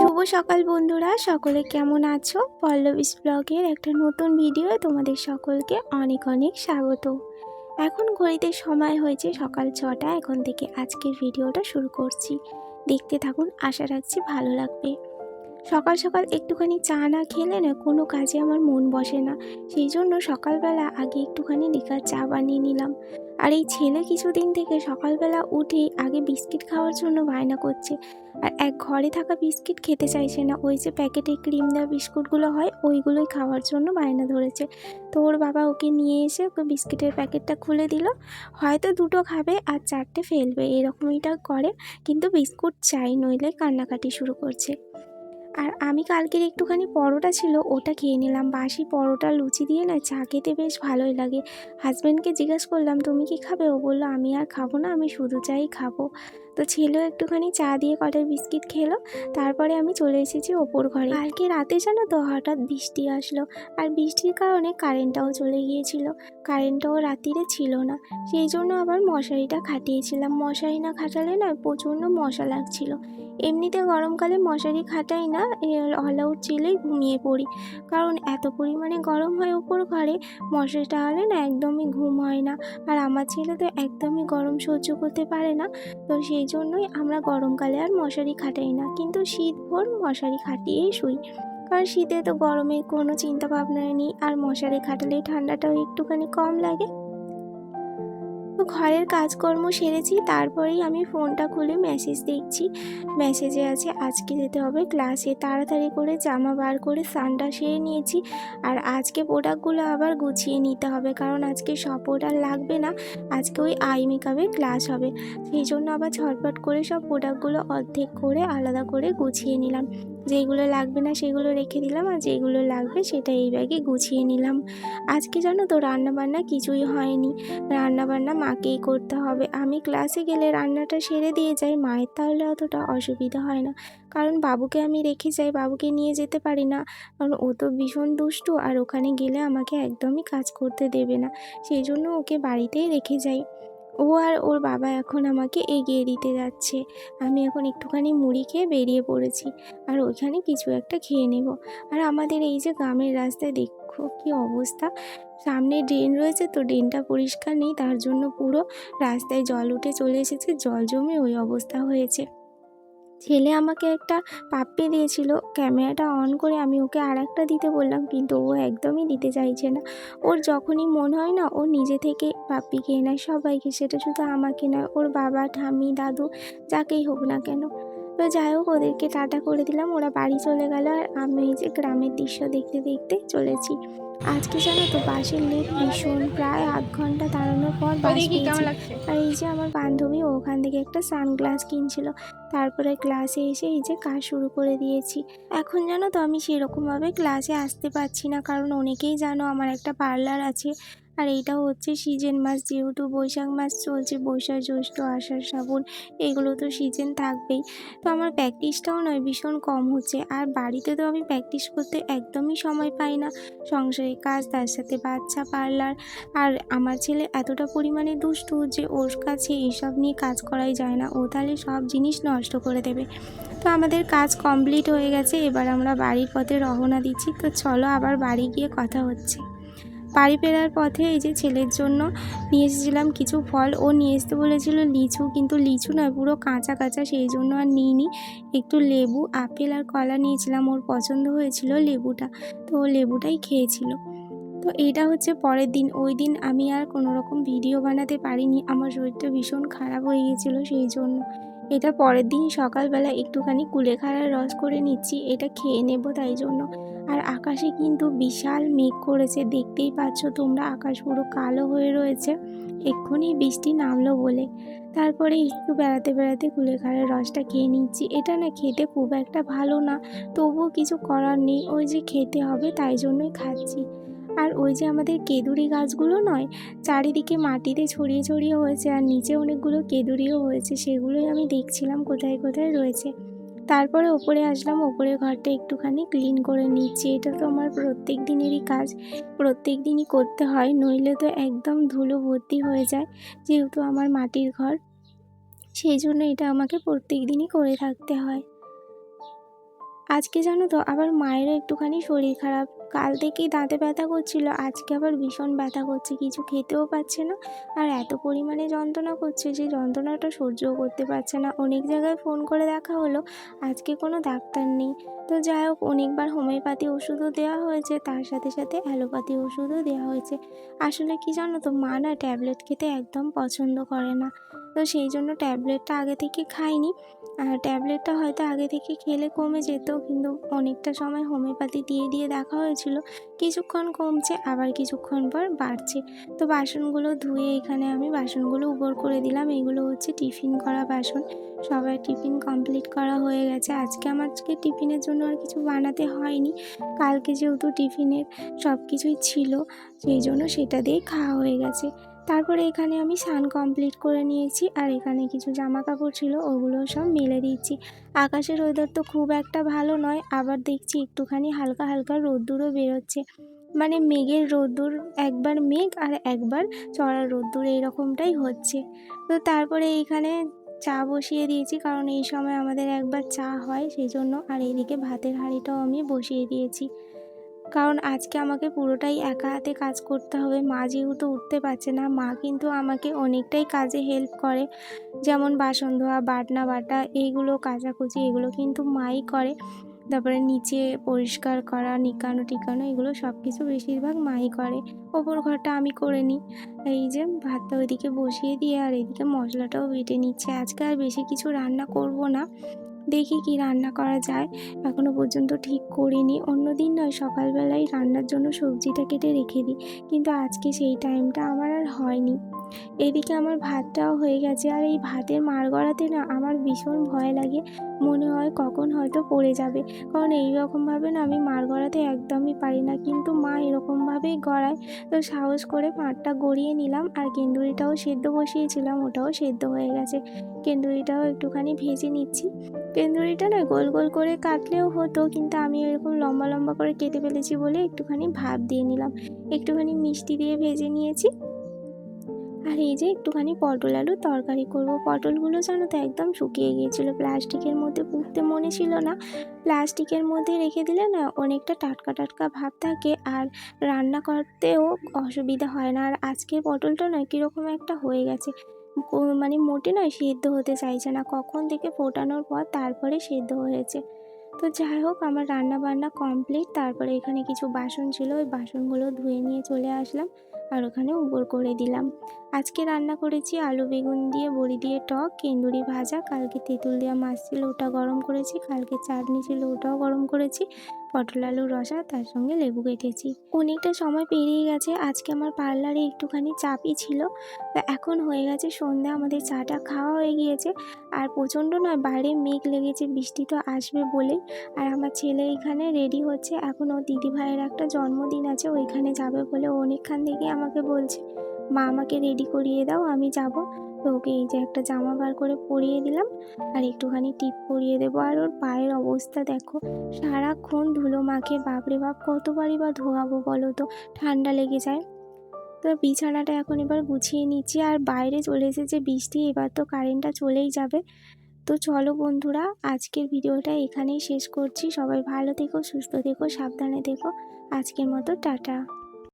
শুভ সকাল বন্ধুরা, সকলে কেমন আছো? পল্লবীস ব্লগের একটা নতুন ভিডিও তোমাদের সকলকে অনেক অনেক স্বাগত। এখন ঘড়িতে সময় হয়েছে সকাল ছটা। এখন থেকে আজকের ভিডিওটা শুরু করছি। দেখতে থাকুন, আশা রাখছি ভালো লাগবে। সকাল সকাল একটুখানি চা না খেলে না কোনো কাজে আমার মন বসে না। সেই জন্য সকালবেলা আগে একটুখানি লিকার চা বানিয়ে নিলাম। আর এই ছেলে কিছুদিন থেকে সকালবেলা উঠেই আগে বিস্কিট খাওয়ার জন্য বায়না করছে। আর এক ঘরে থাকা বিস্কিট খেতে চাইছে না। ওই যে প্যাকেটে ক্রিম দেওয়া বিস্কুটগুলো হয়, ওইগুলোই খাওয়ার জন্য বায়না ধরেছে। তো ওর বাবা ওকে নিয়ে এসে ওকে বিস্কিটের প্যাকেটটা খুলে দিল। হয়তো দুটো খাবে আর চারটে ফেলবে, এরকমইটা করে। কিন্তু বিস্কুট চাই নইলে কান্নাকাটি শুরু করছে। আর আমি কালকের একটুখানি পরোটা ছিল, ওটা খেয়ে নিলাম। বাসি পরোটা লুচি দিয়ে না চা খেতে বেশ ভালোই লাগে। হাজব্যান্ডকে জিজ্ঞেস করলাম, তুমি কি খাবে? ও বলল, আমি আর খাব না, আমি শুধু চাই খাব। তো ছেলেও একটুখানি চা দিয়ে কটার বিস্কিট খেলো, তারপরে আমি চলে এসেছি ওপর ঘরে। কালকে রাতে জানো তো হঠাৎ বৃষ্টি আসলো, আর বৃষ্টির কারণে কারেন্টটাও চলে গিয়েছিল। কারেন্টটাও রাত্রিরে ছিল না, সেই জন্য আবার মশারিটা খাটিয়েছিলাম। মশারি না খাটালে না প্রচণ্ড মশা লাগছিল। এমনিতে গরমকালে মশারি খাটাই না অল আউট চিলেই ঘুমিয়ে পড়ি। কারণ এত পরিমাণে গরম হয় ওপর ঘরে মশারিটা হলে না একদমই ঘুম হয় না। আর আমার ছেলে তো একদমই গরম সহ্য করতে পারে না। তো সেই জন্যই আমরা গরমকালে আর মশারি খাটাই না। কিন্তু শীত ভোর মশারি খাটিয়েই শুই। কারণ শীতে তো গরমের কোনো চিন্তা ভাবনা নেই। আর মশারি খাটালে ঠান্ডাটাও একটুখানি কম লাগে। ঘরের কাজকর্ম সেরেছি, তারপরেই আমি ফোনটা খুলে মেসেজ দেখছি। মেসেজে আছে, আজকে যেতে হবে ক্লাসে তাড়াতাড়ি করে জামা বার করে স্নানটা সেরে নিয়েছি। আর আজকে প্রোডাক্টগুলো আবার গুছিয়ে নিতে হবে, কারণ আজকে সব প্রোডাক্ট লাগবে না। আজকে ওই আই মেকআপে ক্লাস হবে। সেই জন্য আবার ঝটপট করে সব প্রোডাক্টগুলো অর্ধেক করে আলাদা করে গুছিয়ে নিলাম। যেইগুলো লাগবে না সেগুলো রেখে দিলাম আর যেগুলো লাগবে সেটা এই ব্যাগে গুছিয়ে নিলাম। আজকে জানো তো রান্নাবান্না কিছুই হয়নি। রান্নাবান্না মাকেই করতে হবে। আমি ক্লাসে গেলে রান্নাটা সেরে দিয়ে যাই, মায়ের তাহলে অতটা অসুবিধা হয় না। কারণ বাবুকে আমি রেখে যাই, বাবুকে নিয়ে যেতে পারি না। কারণ ও তো ভীষণ দুষ্টু আর ওখানে গেলে আমাকে একদমই কাজ করতে দেবে না। সেই জন্য ওকে বাড়িতেই রেখে যাই। ও আর ওর বাবা এখন আমাকে এগিয়ে দিতে যাচ্ছে। আমি এখন একটুখানি মুড়ি খেয়ে বেরিয়ে পড়েছি আর ওইখানে কিছু একটা খেয়ে নেব। আর আমাদের এই যে গ্রামের রাস্তায় দেখো কি অবস্থা। সামনে ড্রেন রয়েছে তো ড্রেনটা পরিষ্কার নেই, তার জন্য পুরো রাস্তায় জল উঠে চলে এসেছে, জল জমে ওই অবস্থা হয়েছে। ছেলে আমাকে একটা পাপ্পি দিয়েছিল, ক্যামেরাটা অন করে আমি ওকে আর একটা দিতে বললাম, কিন্তু ও একদমই দিতে চাইছে না। ওর যখনই মন হয় না, ও নিজে থেকে পাপ্পি খেয়ে নেয় সবাইকে, সেটা শুধু আমাকে নয়, ওর বাবা ঠামি দাদু, যাকেই হোক না কেন। তো যাই হোক, ওদেরকে টাটা করে দিলাম, ওরা বাড়ি চলে গেল, আর আমি এই যে গ্রামের দৃশ্য দেখতে দেখতে চলেছি। আজকে জানো তো বাসের লেট ভীষণ প্রায় আধ ঘণ্টা দাঁড়ানোর পর বাস আর এই যে আমার বান্ধবী ওখান থেকে একটা সানগ্লাস কিনছিল। তারপরে ক্লাসে এসে এই যে কাজ শুরু করে দিয়েছি। এখন জানো তো আমি সেরকমভাবে ক্লাসে আসতে পারছি না কারণ অনেকেই জানো আমার একটা পার্লার আছে। আর এইটা হচ্ছে সিজন মাস, যেহেতু বৈশাখ মাস চলছে, বৈশাখ, জ্যৈষ্ঠ, আষাঢ়, শ্রাবণ, এগুলো তো সিজন থাকবেই। তো আমার প্র্যাকটিসটাও নয়, ভীষণ কম হচ্ছে। আর বাড়িতে তো আমি প্র্যাকটিস করতে একদমই সময় পাই না। সংসারে কাজ, তার সাথে বাচ্চা, পার্লার। আর আমার ছেলে এতটা পরিমাণে দুষ্টু যে ওর কাছে এইসব নিয়ে কাজ করাই যায় না। ও তাহলে সব জিনিস নষ্ট করে দেবে। তো আমাদের কাজ কমপ্লিট হয়ে গেছে, এবার আমরা বাড়ির পথে রওনা দিচ্ছি। তো চলো আবার বাড়ি গিয়ে কথা হচ্ছে। বাড়ি ফেরার পথে এই যে ছেলের জন্য নিয়ে এসেছিলাম কিছু ফল। ও নিয়ে আসতে বলেছিল লিচু, কিন্তু লিচু নয়, পুরো কাঁচা কাঁচা, সেই জন্য আর নিইনি। একটু লেবু, আপেল আর কলা নিয়েছিলাম, ওর পছন্দ হয়েছিল লেবুটা, তো ও লেবুটাই খেয়েছিল। তো এটা হচ্ছে পরের দিন। ওই দিন আমি আর কোনো রকম ভিডিও বানাতে পারিনি, আমার শরীরটা ভীষণ খারাপ হয়ে গেছিল সেই জন্য। এটা পরের দিন সকালবেলা একটুখানি কুলেখাড়ার রস করে নিচ্ছি, এটা খেয়ে নেব তাই জন্য। আর আকাশে কিন্তু বিশাল মেঘ করেছে, দেখতেই পাচ্ছ তোমরা আকাশ পুরো কালো হয়ে রয়েছে। এক্ষুনি বৃষ্টি নামলো বলে। তারপরে একটু বেড়াতে বেড়াতে কুলেখাড়ার রসটা খেয়ে নিচ্ছি। এটা না খেতে খুব একটা ভালো না, তবুও কিছু করার নেই, ওই যে খেতে হবে তাই জন্যই খাচ্ছি। আর ওই যে আমাদের কেদুরি গাছগুলো নয়, চারিদিকে মাটিতে ছড়িয়ে ছড়িয়ে হয়েছে আর নিচে অনেকগুলো কেদুরিও হয়েছে, সেগুলোই আমি দেখছিলাম কোথায় কোথায় রয়েছে। তারপরে ওপরে আসলাম, ওপরের ঘরটা একটুখানি ক্লিন করে নিচ্ছি, এটা তো আমার প্রত্যেক দিনেরই কাজ, প্রত্যেক দিনই করতে হয়, নইলে তো একদম ধুলো ভর্তি হয়ে যায় যেহেতু আমার মাটির ঘর, সেই জন্য এটা আমাকে প্রত্যেক দিনই করে থাকতে হয়। আজকে জানো তো, আবার মায়েরও একটুখানি শরীর খারাপ কাল থেকেই দাঁতে ব্যথা করছিল, আজকে আবার ভীষণ ব্যথা করছে, কিছু খেতেও পাচ্ছে না। আর এত পরিমাণে যন্ত্রণা করছে যে যন্ত্রণাটা সহ্যও করতে পারছে না। অনেক জায়গায় ফোন করে দেখা হলো, আজকে কোনো ডাক্তার নেই। তো যাই হোক, অনেকবার হোমিওপ্যাথি ওষুধও দেওয়া হয়েছে, তার সাথে সাথে অ্যালোপ্যাথি ওষুধও দেওয়া হয়েছে। আসলে কি জানো তো, মা না ট্যাবলেট খেতে একদম পছন্দ করে না। তো সেই জন্য ট্যাবলেটটা আগে থেকে খাইনি। ট্যাবলেটটা হয়তো আগে থেকে খেলে কমে যেত, কিন্তু অনেকটা সময় হোমিওপ্যাথি দিয়ে দিয়ে দেখা হয়েছিল। কিছুক্ষণ কমছে, আবার কিছুক্ষণ পর বাড়ছে। তো বাসনগুলো ধুয়ে এখানে আমি বাসনগুলো উপর করে দিলাম। এগুলো হচ্ছে টিফিন করা বাসন। সবার টিফিন কমপ্লিট করা হয়ে গেছে। আজকে আমার আজকে টিফিনের জন্য আর কিছু বানাতে হয়নি। কালকে যেহেতু টিফিনের সব কিছুই ছিল, সেই জন্য সেটা দিয়েই খাওয়া হয়ে গেছে। তারপরে এখানে আমি স্নান কমপ্লিট করে নিয়েছি আর এখানে কিছু জামা কাপড় ছিল ওগুলো সব মেলে দিচ্ছি। আকাশের ওয়েদার তো খুব একটা ভালো নয়, আবার দেখছি একটুখানি হালকা হালকা রোদ্দুরও বেরোচ্ছে। মানে মেঘের রোদ্দুর, একবার মেঘ আর একবার চড়া রোদ্দুর এইরকমটাই হচ্ছে। তো তারপরে এইখানে চা বসিয়ে দিয়েছি, কারণ এই সময় আমাদের একবার চা হয় সেই জন্য আর এইদিকে ভাতের হাঁড়িটাও আমি বসিয়ে দিয়েছি। কারণ আজকে আমাকে পুরোটাই একা হাতে কাজ করতে হবে। মা যেহেতু উঠতে পারছে না, মা কিন্তু আমাকে অনেকটাই কাজে হেল্প করে। যেমন বাসন ধোয়া, বাটনা বাটা এইগুলো কাচাকুচি, এগুলো কিন্তু মাই করে। তারপরে নিচে পরিষ্কার করা, নিকানো টিকানো, এগুলো সব কিছু বেশিরভাগ মাই করে। ওপর ঘরটা আমি করে নিই। এই যে ভাতটা ওইদিকে বসিয়ে দিয়ে আর এদিকে মশলাটাও বেটে নিচ্ছে। আজকে আর বেশি কিছু রান্না করব না। দেখি কি রান্না করা যায়। এখনও পর্যন্ত ঠিক করিনি। অন্য দিন নয়, সকালবেলায় রান্নার জন্য সবজিটা কেটে রেখে দিই। কিন্তু আজকে সেই টাইমটা আমার আর হয়নি। এদিকে আমার ভাতটাও হয়ে গেছে। আর এই ভাতের মার গড়াতে না আমার ভীষণ ভয় লাগে। মনে হয় কখন হয়তো পড়ে যাবে। কারণ এই রকমভাবে না আমি মার গড়াতে একদমই পারি না। কিন্তু মা এরকমভাবেই গড়ায়। তো সাহস করে মারটা গড়িয়ে নিলাম আর কেন্দুরিটাও সেদ্ধ বসিয়েছিলাম, ওটাও সেদ্ধ হয়ে গেছে। কেন্দুরিটাও একটুখানি ভেজে নিচ্ছি। তেন্দুরিটা না গোল গোল করে কাটলেও হতো, কিন্তু আমি এরকম লম্বা লম্বা করে কেটে ফেলেছি বলে একটুখানি ভাপ দিয়ে নিলাম। একটুখানি মিষ্টি দিয়ে ভেজে নিয়েছি। আর এই যে একটুখানি পটল আলু তরকারি করব। পটলগুলো জানো তো একদম শুকিয়ে গিয়েছিল। প্লাস্টিকের মধ্যে পুড়তে মনে ছিল না। প্লাস্টিকের মধ্যে রেখে দিলে না অনেকটা টাটকা টাটকা ভাব থাকে আর রান্না করতেও অসুবিধা হয় না। আর আজকের পটলটা নয় কীরকম একটা হয়ে গেছে। মানে মোটে নয়, সেদ্ধ হতে চাইছে না। কখন থেকে ফোটানোর পর তারপরে সেদ্ধ হয়েছে। তো যাই হোক, আমার রান্না বান্না কমপ্লিট। তারপরে এখানে কিছু বাসন ছিল। ওই বাসনগুলো ধুয়ে নিয়ে চলে আসলাম। আর ওখানে উপর করে দিলাম। আজকে রান্না করেছি আলু বেগুন দিয়ে, বড়ি দিয়ে টক, কেন্দুরি ভাজা, কালকে তেঁতুল দেওয়া মাছ ছিল ওটা গরম করেছি, কালকে চাটনি ছিল ওটাও গরম করেছি, পটল আলুর রসা, তার সঙ্গে লেবু কেটেছি। অনেকটা সময় পেরিয়ে গেছে, আজকে আমার পার্লারে একটুখানি চাপই ছিল। তা এখন হয়ে গেছে সন্ধ্যা, আমাদের চাটা খাওয়া হয়ে গিয়েছে। আর প্রচণ্ড নয়, বাইরে মেঘ লেগেছে, বৃষ্টি তো আসবে বলেই। আর আমার ছেলে এখানে রেডি হচ্ছে, এখন ওর দিদিভাইয়ের একটা জন্মদিন আছে, ওইখানে যাবে বলে ও অনেকক্ষণ থেকে আমাকে বলছে, মা, আমাকে রেডি করিয়ে দাও, আমি যাব। তো ওকে এই যে একটা জামা বার করে পরিয়ে দিলাম, আর একটুখানি টিপ পরিয়ে দেবো। আর ওর পায়ের অবস্থা দেখো, সারাক্ষণ ধুলো মাখে বাপরে বাপ, কতবারই বা ধোয়াবো বলো তো, ঠান্ডা লেগে যায়। তো বিছানাটা এখন এবার গুছিয়ে নিচ্ছি, আর বাইরে চলে এসেছে বৃষ্টি, এবার তো কারেন্টটা চলেই যাবে। তো চলো বন্ধুরা, আজকের ভিডিওটা এখানেই শেষ করছি। সবাই ভালো থেকো, সুস্থ থেকো, সাবধানে থেকো। আজকের মতো টাটা।